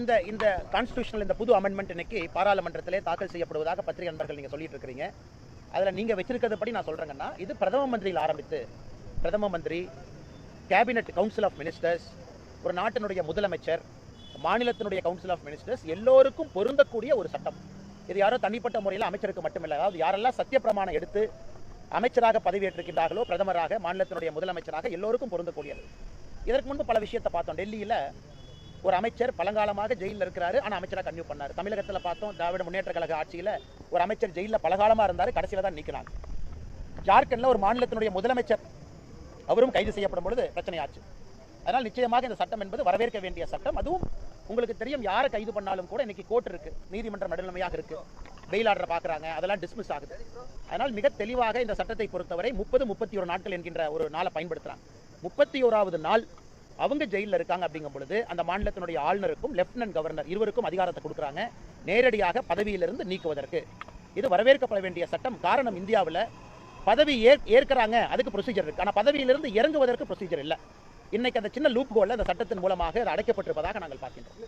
இந்த இந்த கான்ஸ்டியூஷனில் இந்த புது அமெண்ட்மெண்ட் இன்னைக்கு பாராளுமன்றத்திலே தாக்கல் செய்யப்படுவதாக பத்திரிகை நண்பர்கள் நீங்க சொல்லிட்டு இருக்கிறீங்க அதுல நீங்க வச்சிருக்கிறது படி நான் சொல்கிறேங்கன்னா இது பிரதம மந்திரியில் ஆரம்பித்து பிரதம மந்திரி கேபினட் கவுன்சில் ஆஃப் மினிஸ்டர்ஸ் ஒரு நாட்டினுடைய முதலமைச்சர் மாநிலத்தினுடைய கவுன்சில் ஆஃப் மினிஸ்டர்ஸ் எல்லோருக்கும் பொருந்தக்கூடிய ஒரு சட்டம். இது யாரோ தனிப்பட்ட முறையில் அமைச்சருக்கு மட்டுமில்லை. அதாவது யாரெல்லாம் சத்தியப்பிரமாணம் எடுத்து அமைச்சராக பதவியேற்றிருக்கின்றார்களோ பிரதமராக மாநிலத்தினுடைய முதலமைச்சராக எல்லோருக்கும் பொருந்தக்கூடியது. இதற்கு முன்பு பல விஷயத்தை பார்த்தோம். டெல்லியில ஒரு அமைச்சர் பழங்காலமாக ஜெயிலில் இருக்கிறாரு. ஆனால் அமைச்சராக கன்யூ பண்ணார். தமிழகத்தில் பார்த்தோம் திராவிட முன்னேற்ற கழக ஆட்சியில் ஒரு அமைச்சர் ஜெயிலில் பலகாலமாக இருந்தார். கடைசியில் தான் நீக்கினாங்க. ஜார்க்கண்டில் ஒரு மாநிலத்தினுடைய முதலமைச்சர் அவரும் கைது செய்யப்படும் பொழுது பிரச்சனையாச்சு அதனால் நிச்சயமாக இந்த சட்டம் என்பது வரவேற்க வேண்டிய சட்டம். அதுவும் உங்களுக்கு தெரியும் யாரை கைது பண்ணாலும் கூட இன்னைக்கு கோர்ட் இருக்கு. நீதிமன்றம் நடுநிலைமையாக இருக்கு. பெயில் ஆர்டர் பார்க்குறாங்க. அதெல்லாம் டிஸ்மிஸ் ஆகுது. அதனால் மிக தெளிவாக இந்த சட்டத்தை பொறுத்தவரை முப்பது முப்பத்தி ஒரு நாட்கள் என்கின்ற ஒரு நாளை பயன்படுத்துறாங்க. முப்பத்தி ஓராவது நாள் அவங்க ஜெயிலில் இருக்காங்க அப்படிங்கும் பொழுது அந்த மாநிலத்தினுடைய ஆளுநருக்கும் லெப்டினன்ட் கவர்னர் இருவருக்கும் அதிகாரத்தை கொடுக்குறாங்க. நேரடியாக பதவியிலிருந்து நீக்குவதற்கு. இது வரவேற்கப்பட வேண்டிய சட்டம். காரணம் இந்தியாவில் பதவி ஏற் ஏற்கிறாங்க. அதுக்கு ப்ரொசீஜர் இருக்குது ஆனால் பதவியிலிருந்து இறங்குவதற்கு ப்ரொசீஜர் இல்லை. இன்னைக்கு அந்த சின்ன லூப் கோலில் அந்த சட்டத்தின் மூலமாக அது அடைக்கப்பட்டிருப்பதாக நாங்கள் பார்க்கின்றோம்.